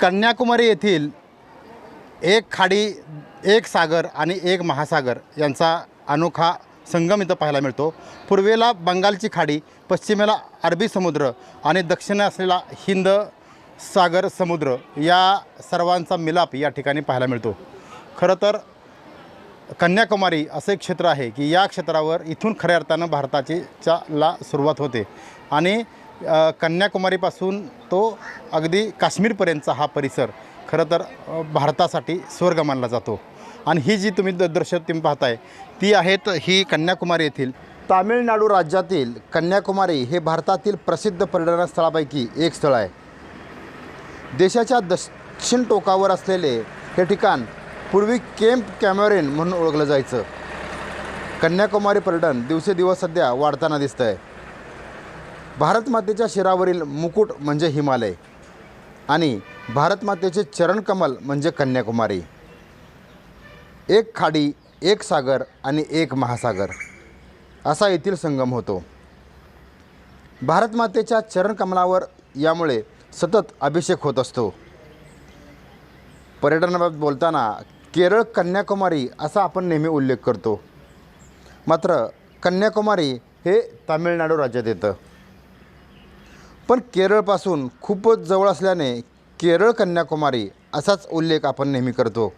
कन्याकुमारी येथील एक खाडी एक सागर आणि एक महासागर यांचा अनोखा संगम इथं पाहायला मिळतो. पूर्वेला बंगालची खाडी पश्चिमेला अरबी समुद्र आणि दक्षिणे असलेला हिंद सागर समुद्र या सर्वांचा मिलाप या ठिकाणी पाहायला मिळतो. खरं तर कन्याकुमारी असं एक क्षेत्र आहे की या क्षेत्रावर इथून खऱ्या अर्थानं भारताची च्या ला सुरुवात होते आणि कन्याकुमारीपासून तो अगदी काश्मीरपर्यंतचा हा परिसर खरं तर भारतासाठी स्वर्ग मानला जातो. आणि ही जी तुम्ही द दृश्य तुम्ही पाहताय ती आहेत ही कन्याकुमारी येथील तामिळनाडू राज्यातील कन्याकुमारी हे भारतातील प्रसिद्ध पर्यटन स्थळापैकी एक स्थळ आहे. देशाच्या दक्षिण टोकावर असलेले हे ठिकाण पूर्वी केम्प कॅमेरेन म्हणून ओळखलं जायचं. कन्याकुमारी पर्यटन दिवसेदिवस सध्या वाढताना दिसतं आहे भारतमातेच्या शिरावरील मुकुट म्हणजे हिमालय आणि भारतमातेचे चरणकमल म्हणजे कन्याकुमारी. एक खाडी एक सागर आणि एक महासागर असा येथील संगम होतो. भारतमातेच्या चरणकमलावर यामुळे सतत अभिषेक होत असतो. पर्यटनाबाबत बोलताना केरळ कन्याकुमारी असा आपण नेहमी उल्लेख करतो. मात्र कन्याकुमारी हे तामिळनाडू राज्यात येतं. पण केरळपासून खूपच जवळ असल्याने केरळ कन्याकुमारी असाच उल्लेख आपण नेहमी करतो.